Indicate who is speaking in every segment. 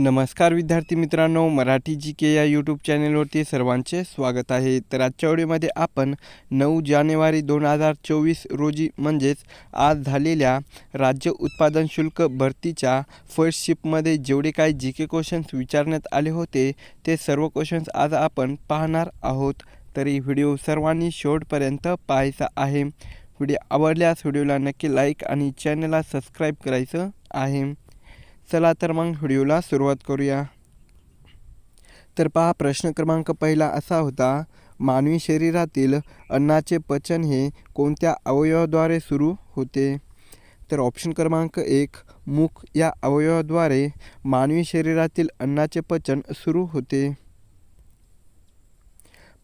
Speaker 1: नमस्कार विद्यार्थी मित्रांनो मराठी जी के या यूट्यूब चॅनेलवरती सर्वांचे स्वागत आहे. तर आजच्या व्हिडिओमध्ये आपण नऊ जानेवारी दोन हजार चोवीस रोजी म्हणजेच आज झालेल्या राज्य उत्पादन शुल्क भरतीच्या फर्स्ट शिपमध्ये जेवढे काही जी के क्वेश्चन्स विचारण्यात आले होते ते सर्व क्वेश्चन्स आज आपण पाहणार आहोत. तरी व्हिडिओ सर्वांनी शेवटपर्यंत पाहायचा आहे. व्हिडिओ आवडल्यास व्हिडिओला नक्की लाईक आणि चॅनलला सबस्क्राईब करायचं आहे. चला तर मग व्हिडिओला सुरुवात करूया. तर पहा प्रश्न क्रमांक पहिला असा होता मानवी शरीरातील अन्नाचे पचन हे कोणत्या अवयवाद्वारे सुरू होते? तर ऑप्शन क्रमांक एक मुख या अवयवाद्वारे मानवी शरीरातील अन्नाचे पचन सुरू होते.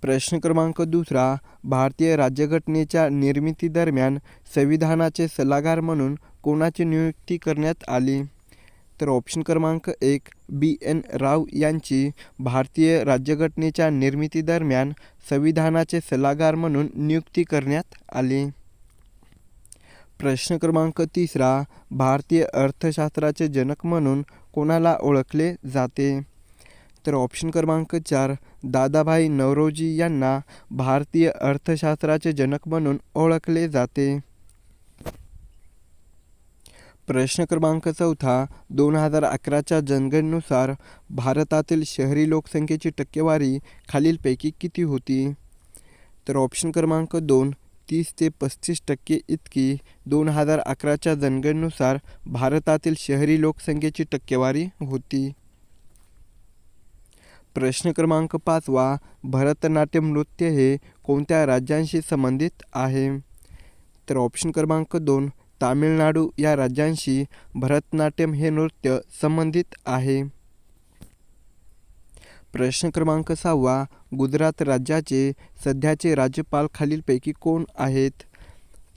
Speaker 1: प्रश्न क्रमांक दुसरा भारतीय राज्यघटनेच्या निर्मितीदरम्यान संविधानाचे सल्लागार म्हणून कोणाची नियुक्ती करण्यात आली? तर ऑप्शन क्रमांक एक बी एन राव यांची भारतीय राज्यघटनेच्या निर्मितीदरम्यान संविधानाचे सल्लागार म्हणून नियुक्ती करण्यात आली. प्रश्न क्रमांक तिसरा भारतीय अर्थशास्त्राचे जनक म्हणून कोणाला ओळखले जाते? तर ऑप्शन क्रमांक चार दादाभाई नवरोजी यांना भारतीय अर्थशास्त्राचे जनक म्हणून ओळखले जाते. प्रश्न क्रमांक चौथा दोन हजार अकराच्या जनगणनेनुसार भारतातील शहरी लोकसंख्येची टक्केवारी खालीलपैकी किती होती? तर ऑप्शन क्रमांक दोन तीस ते पस्तीस टक्के इतकी दोन हजार अकराच्या जनगणनेनुसार भारतातील शहरी लोकसंख्येची टक्केवारी होती. प्रश्न क्रमांक पाचवा भरतनाट्यम नृत्य हे कोणत्या राज्यांशी संबंधित आहे? तर ऑप्शन क्रमांक दोन तामिळनाडू या राज्यांशी भरतनाट्यम हे नृत्य संबंधित आहे. प्रश्न क्रमांक सहावा गुजरात राज्याचे सध्याचे राज्यपाल खालीलपैकी कोण आहेत?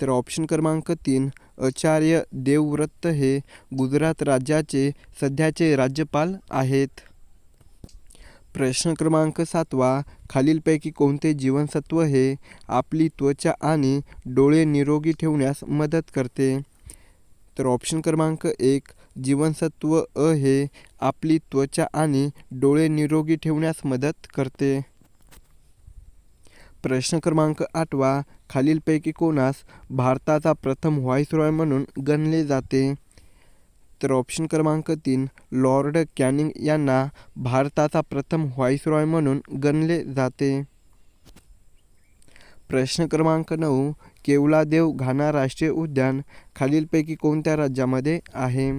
Speaker 1: तर ऑप्शन क्रमांक तीन आचार्य देवव्रत हे गुजरात राज्याचे सध्याचे राज्यपाल आहेत. प्रश्न क्रमांक सातवा खालीलपैकी कोणते जीवनसत्व हे आपली त्वचा आणि डोळे निरोगी ठेवण्यास मदत करते? तर ऑप्शन क्रमांक एक जीवनसत्व अ हे आपली त्वचा आणि डोळे निरोगी ठेवण्यास मदत करते. प्रश्न क्रमांक आठवा खालीलपैकी कोणास भारताचा प्रथम व्हाईसरॉय म्हणून गणले जाते. तर ऑप्शन क्रमांक तीन लॉर्ड कॅनिंग यांना भारताचा प्रथम व्हाईसरॉय म्हणून गणले जाते. प्रश्न क्रमांक नऊ केवलादेव घाना राष्ट्रीय उद्यान खालीलपैकी कोणत्या राज्यामध्ये आहे?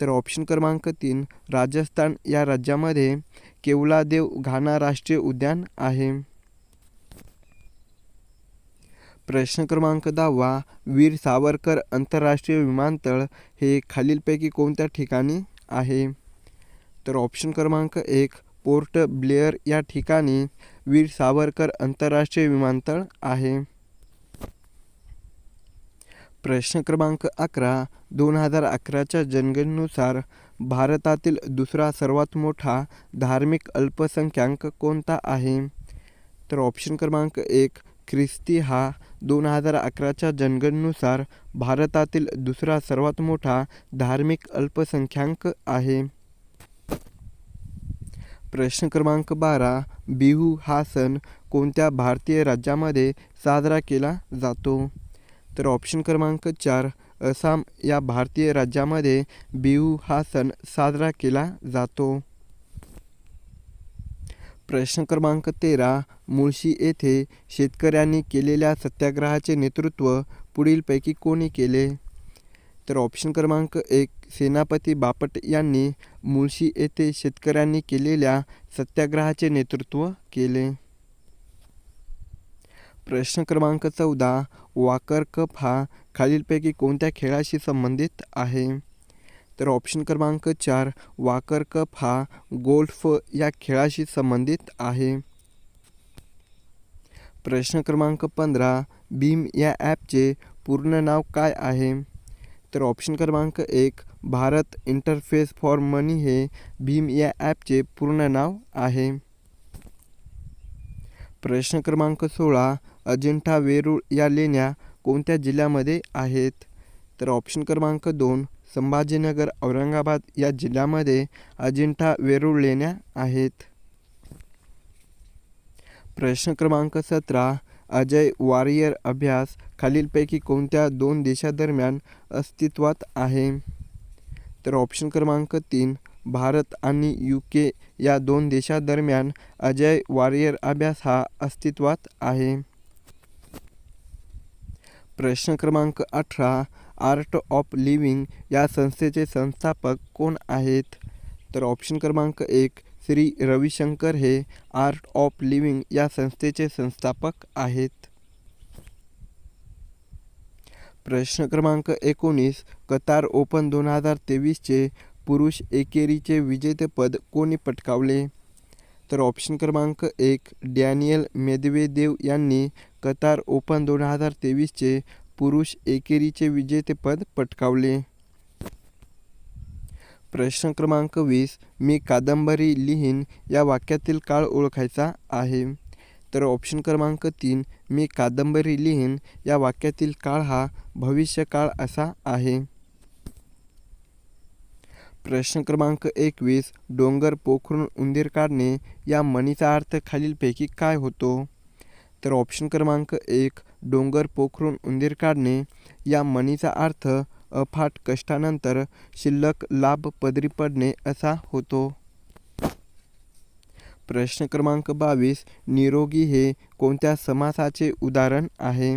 Speaker 1: तर ऑप्शन क्रमांक तीन राजस्थान या राज्यामध्ये केवलादेव घाना राष्ट्रीय उद्यान आहे. प्रश्न क्रमांक दहावा वीर सावरकर आंतरराष्ट्रीय विमानतळ हे खालीलपैकी कोणत्या ठिकाणी आहे? तर ऑप्शन क्रमांक एक पोर्ट ब्लेअर या ठिकाणी वीर सावरकर आंतरराष्ट्रीय विमानतळ आहे. प्रश्न क्रमांक अकरा दोन हजार अकराच्या जनगणनेनुसार भारतातील दुसरा सर्वात मोठा धार्मिक अल्पसंख्याक कोणता आहे? तर ऑप्शन क्रमांक एक ख्रिस्ती हा दोन हजार अकराच्या जनगणनेनुसार भारतातील दुसरा सर्वात मोठा धार्मिक अल्पसंख्याक आहे. प्रश्न क्रमांक बारा बिहू हा सण कोणत्या भारतीय राज्यामध्ये साजरा केला जातो? तर ऑप्शन क्रमांक चार आसाम या भारतीय राज्यामध्ये बिहू हा सण साजरा केला जातो. प्रश्न क्रमांक तेरा मुळशी येथे शेतकऱ्यांनी केलेल्या सत्याग्रहाचे नेतृत्व पुढीलपैकी कोणी केले? तर ऑप्शन क्रमांक एक सेनापती बापट यांनी मुळशी येथे शेतकऱ्यांनी केलेल्या सत्याग्रहाचे नेतृत्व केले. प्रश्न क्रमांक चौदा वाकर कप हा खालीलपैकी कोणत्या खेळाशी संबंधित आहे? तर ऑप्शन क्रमांक चार वाकर कप हा गोल्फ या खेळाशी संबंधित आहे. प्रश्न क्रमांक पंधरा भीम या ॲपचे पूर्ण नाव काय आहे? तर ऑप्शन क्रमांक एक भारत इंटरफेस फॉर मनी हे भीम या ॲपचे पूर्ण नाव आहे. प्रश्न क्रमांक सोळा अजिंठा वेरूळ या लेण्या कोणत्या जिल्ह्यामध्ये आहेत? तर ऑप्शन क्रमांक दोन संभाजीनगर औरंगाबाद या जिल्ह्यामध्ये अजिंठा वेरूळ लेण्या आहेत. प्रश्न क्रमांक सतरा अजय वॉरियर अभ्यास खालीलपैकी कोणत्या दोन देशादरम्यान अस्तित्वात आहे? तर ऑप्शन क्रमांक तीन भारत आणि यू के या दोन देशादरम्यान अजय वॉरियर अभ्यास हा अस्तित्वात आहे. प्रश्न क्रमांक अठरा आर्ट ऑफ लिव्हिंग या संस्थेचे संस्थापक कोण आहेत? तर ऑप्शन क्रमांक एक श्री रविशंकर हे आर्ट ऑफ लिव्हिंग या संस्थेचे संस्थापक आहेत. प्रश्न क्रमांक एकोणीस कतार ओपन दोन हजार तेवीसचे पुरुष एकेरीचे विजेतेपद कोणी पटकावले? तर ऑप्शन क्रमांक एक डॅनियल मेदवेदेव यांनी कतार ओपन दोन हजार तेवीसचे पुरुष एकेरीचे विजेतेपद पटकावले. प्रश्न क्रमांक वीस. मी कादंबरी लिहीन या वाक्यातील काळ ओळखायचा आहे. तर ऑप्शन क्रमांक तीन. मी कादंबरी लिहीन या वाक्यातील काळ हा भविष्यकाळ असा आहे. प्रश्न क्रमांक एकवीस. डोंगर पोखरून उंदीर काढणे या म्हणीचा अर्थ खालीलपैकी काय होतो? तर ऑप्शन क्रमांक एक डोंगर पोखरून उंदीर काढणे. या म्हणीचा अर्थ अफाट कष्टानंतर शिल्लक लाभ पदरी पडणे असा होतो. प्रश्न क्रमांक बावीस निरोगी हे कोणत्या समासाचे उदाहरण आहे?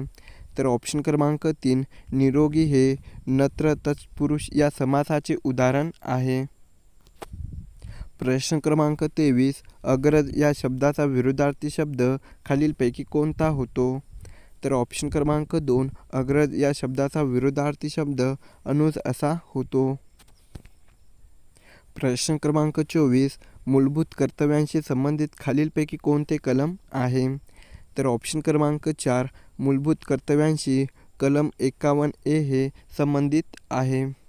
Speaker 1: तर ऑप्शन क्रमांक तीन निरोगी हे नत्र तत्पुरुष या समासाचे उदाहरण आहे. प्रश्न क्रमांक तेवीस अग्रज या शब्दाचा विरुद्धार्थी शब्द खालीलपैकी कोणता होतो? तर ऑप्शन क्रमांक दोन अग्रज या शब्दाचा विरुद्धार्थी शब्द अनुज असा होतो. प्रश्न क्रमांक चोवीस मूलभूत कर्तव्यांशी संबंधित खालीलपैकी कोणते कलम आहे? तर ऑप्शन क्रमांक चार मूलभूत कर्तव्यांशी कलम एकावन्न ए हे संबंधित आहे.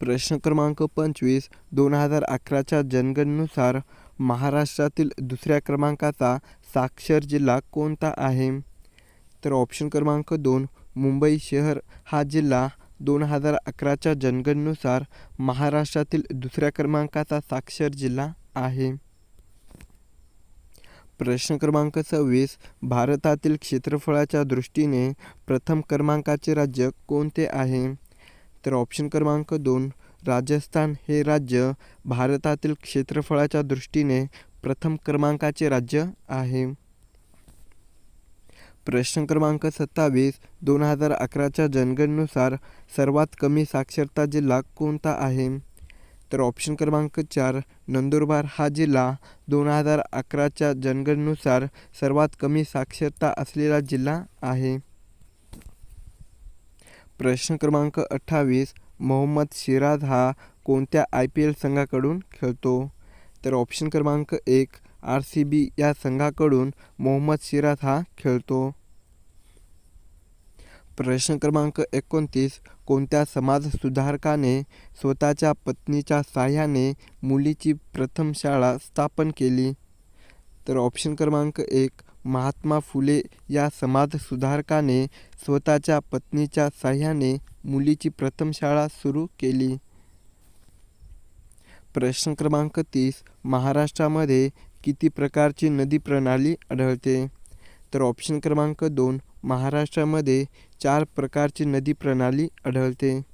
Speaker 1: प्रश्न क्रमांक पंचवीस दोन हजार अकराच्या जनगणनेनुसार महाराष्ट्रातील दुसऱ्या क्रमांकाचा साक्षर जिल्हा कोणता आहे? तर ऑप्शन क्रमांक दोन मुंबई शहर हा जिल्हा दोन हजार अकराच्या जनगणनेनुसार महाराष्ट्रातील दुसऱ्या क्रमांकाचा साक्षर जिल्हा आहे. प्रश्न क्रमांक सव्वीस भारतातील क्षेत्रफळाच्या दृष्टीने प्रथम क्रमांकाचे राज्य कोणते आहे? तर ऑप्शन क्रमांक दोन राजस्थान हे राज्य भारतातील क्षेत्रफळाच्या दृष्टीने प्रथम क्रमांकाचे राज्य आहे. प्रश्न क्रमांक सत्तावीस दोन हजार अकराच्या जनगणनुसार सर्वात कमी साक्षरता जिल्हा कोणता आहे? तर ऑप्शन क्रमांक चार नंदुरबार हा जिल्हा दोन हजार अकराच्या जनगणनुसार सर्वात कमी साक्षरता असलेला जिल्हा आहे. प्रश्न क्रमांक अठ्ठावीस मोहम्मद सिराज हा कोणत्या आय पी एल संघाकडून खेळतो? तर ऑप्शन क्रमांक एक आर सी बी या संघाकडून मोहम्मद सिराज हा खेळतो. प्रश्न क्रमांक एकोणतीस कोणत्या समाजसुधारकाने स्वतःच्या पत्नीच्या साह्याने मुलीची प्रथम शाळा स्थापन केली? तर ऑप्शन क्रमांक एक महात्मा फुले या समाजसुधारकाने स्वतःच्या पत्नीच्या साह्याने मुलीची प्रथम शाळा सुरू केली. प्रश्न क्रमांक तीस. महाराष्ट्रामध्ये किती प्रकारची नदी प्रणाली आढळते? तर ऑप्शन क्रमांक दोन. महाराष्ट्रामध्ये चार प्रकारची नदी प्रणाली आढळते.